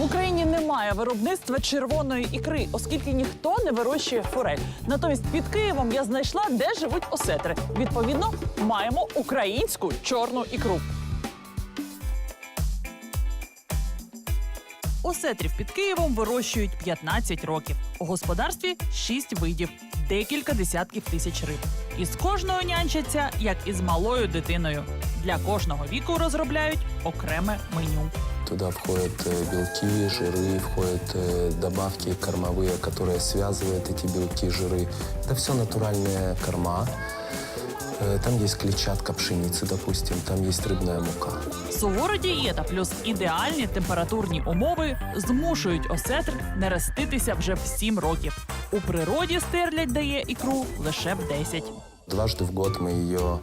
В Україні немає виробництва червоної ікри, оскільки ніхто не вирощує форель. Натомість під Києвом я знайшла, де живуть осетри. Відповідно, маємо українську чорну ікру. Осетрів під Києвом вирощують 15 років. У господарстві 6 видів, декілька десятків тисяч риб. Із кожною нянчаться, як із малою дитиною. Для кожного віку розробляють окреме меню. Туда входят э, белки, жиры, входят э, добавки кормовые, которые связывают эти белки, жиры. Это все натуральная корма. Э, Там есть клетчатка пшеницы, допустим, там есть рыбная мука. Сувора дієта плюс ідеальні температурні умови змушують осетр нереститися вже в 7 років. У природі стерлядь дає ікру лише в 10. Дважды в год мы ее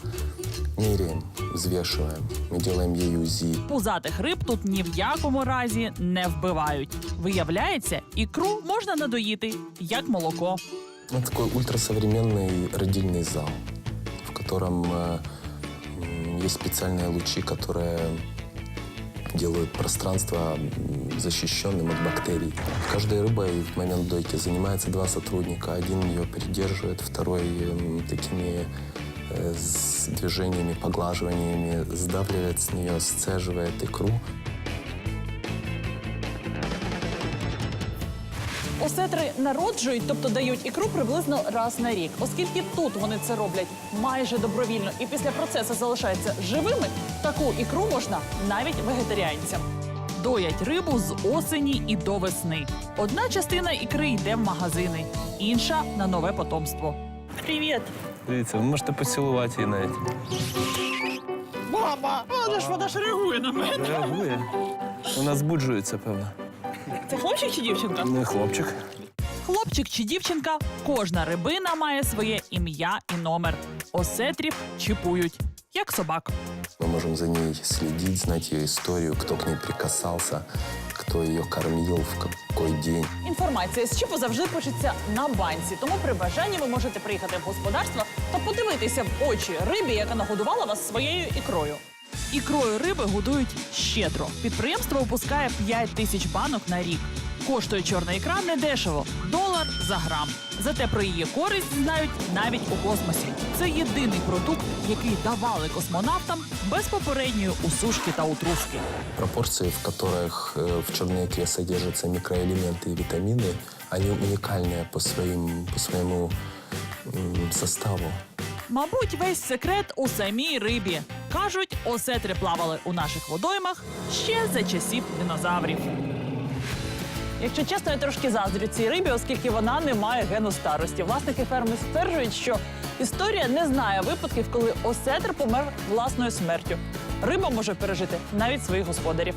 меряем, взвешиваем. Мы делаем ей УЗИ. Пузатих риб тут ні в якому разі не вбивають. Виявляється, ікру можна надоїти як молоко. Это такой ультрасовременный родильный зал, в котором э, м, есть специальные лучи, которые делают пространство м, защищенным от бактерий. Каждой рыбой в момент дойки занимается два сотрудника. Один ее придерживает, второй м, такими э, с движениями, поглаживаниями сдавливает с нее, сцеживает икру. Осетри народжують, тобто дають ікру приблизно раз на рік. Оскільки тут вони це роблять майже добровільно і після процесу залишаються живими, таку ікру можна навіть вегетаріанцям. Доять рибу з осені і до весни. Одна частина ікри йде в магазини, інша на нове потомство. Привіт! Дивіться, ви можете поцілувати її навіть. Мама! Вона ж вона ж реагує на мене. Реагує. Вона збуджується, певно. Це хлопчик чи дівчинка? Не хлопчик. Хлопчик чи дівчинка, кожна рибина має своє ім'я і номер. Осетрів чіпують, як собак. Мы можем за ней следить, знать ее историю, кто к ней прикасался, кто ее кормил, в какой день. Інформація з чіпу завжди пишеться на банці, тому при бажанні ви можете приїхати в господарство та подивитися в очі рибі, яка нагодувала вас своєю ікрою. Ікрою риби годують щедро. Підприємство випускає 5 тисяч банок на рік. Коштує чорна ікра недешево долар за грам. Зате про її користь знають навіть у космосі. Це єдиний продукт, який давали космонавтам без попередньої усушки та утруски. Пропорции, в которых э, в черной икре содержатся микроэлементы и витамины, они уникальные по, своим, по своему м, составу. Мабуть, весь секрет у самій рибі. Кажуть, осетри плавали у наших водоймах ще за часів динозаврів. Якщо чесно, я трошки заздрю цій рибі, оскільки вона не має гену старості. Власники ферми стверджують, що історія не знає випадків, коли осетр помер власною смертю. Риба може пережити навіть своїх господарів.